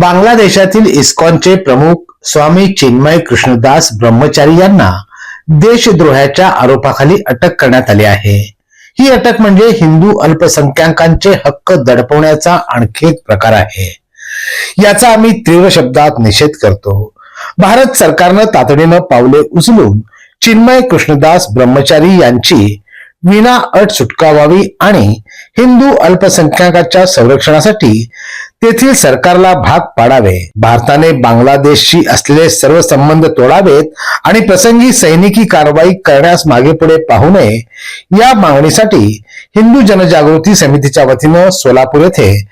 बांगलादेशातील इस्कॉनचे प्रमुख स्वामी चिन्मय कृष्णदास ब्रह्मचारी यांना देशद्रोहाच्या आरोपाखाली अटक करण्यात आली आहे. ही अटक म्हणजे हिंदू अल्पसंख्याकांचे हक्क दडपवण्याचा आणखी एक प्रकार आहे. याचा आम्ही तीव्र शब्दात निषेध करतो. भारत सरकारनं तातडीनं पावले उचलून चिन्मय कृष्णदास ब्रह्मचारी यांची विना अट सुटका व्हावी आणि हिंदू अल्पसंख्याकाच्या संरक्षणासाठी तेथील सरकारला भाग पाडावे. भारताने बांगलादेशशी असलेले सर्व संबंध तोडावेत आणि प्रसंगी सैनिकी कारवाई करण्यास मागे पुढे पाहू नये या मागणीसाठी हिंदू जनजागृती समितीच्या वतीनं सोलापूर येथे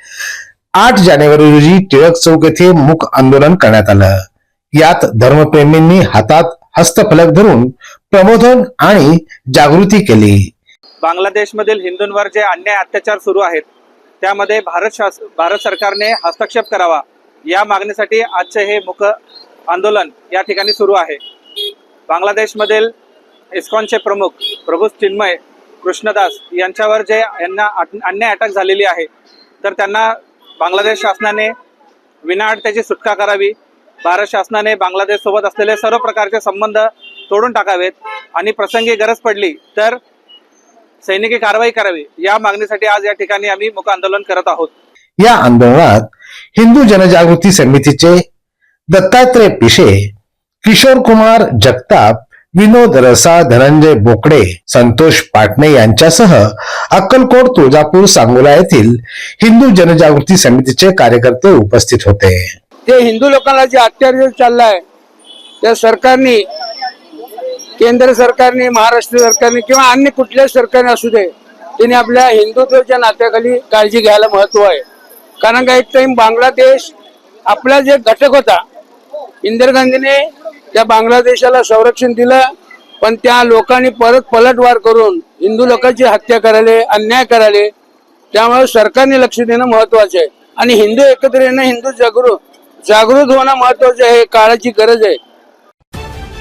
आठ जानेवारी रोजी टिळक चौक येथे मुख आंदोलन करण्यात आलं. यात धर्मप्रेमींनी हातात हस्तफलक धरून प्रबोधन आणि जागृती केली. बांगलादेशमधील हिंदूंवर जे अन्याय अत्याचार सुरू आहेत त्यामध्ये भारत शास भारत सरकारने हस्तक्षेप करावा. या मागणीसाठी आजचे हे मुख आंदोलन या ठिकाणी सुरू आहे. बांगलादेशमधील इस्कॉनचे प्रमुख प्रभू चिन्मय कृष्णदास यांच्यावर जे यांना अट- अन्याय अटक झालेली आहे तर त्यांना बांगलादेश शासनाने विनाअट त्याची सुटका करावी. भारत शासनाने बांगलादेशसोबत असलेले सर्व प्रकारचे संबंध तोडून टाकावेत. आणि प्रसंगी गरज पडली तर सैनिकी कारवाई करावी या मागणीसाठी आज या ठिकाणी आम्ही मुक आंदोलन करत आहोत. या आंदोलनात हिंदू जनजागृती समितीचे दत्तात्रय पिशे किशोर कुमार जगताप विनोद रसा धनंजय बोकडे संतोष पाटणे यांच्यासह अक्कलकोट तुळजापूर सांगोला येथील हिंदू जनजागृती समितीचे कार्यकर्ते उपस्थित होते. ते हिंदू लोकांना जे अत्याचार चाललाय त्या सरकारने केंद्र सरकारने महाराष्ट्र सरकारने किंवा अन्य कुठल्याच सरकारने असू दे त्यांनी आपल्या हिंदुत्वाच्या नात्याखाली काळजी घ्यायला महत्त्व आहे. कारण का एक टाइम बांगलादेश आपला जे घटक होता इंदिरा गांधीने त्या बांगलादेशाला संरक्षण दिलं पण त्या लोकांनी परत पलटवार करून हिंदू लोकांची हत्या करायले अन्याय करायले त्यामुळे सरकारने लक्ष देणं महत्वाचं आहे. आणि हिंदू एकत्र येणं हिंदू जागृत जागृत होणं महत्वाचं आहे काळाची गरज आहे.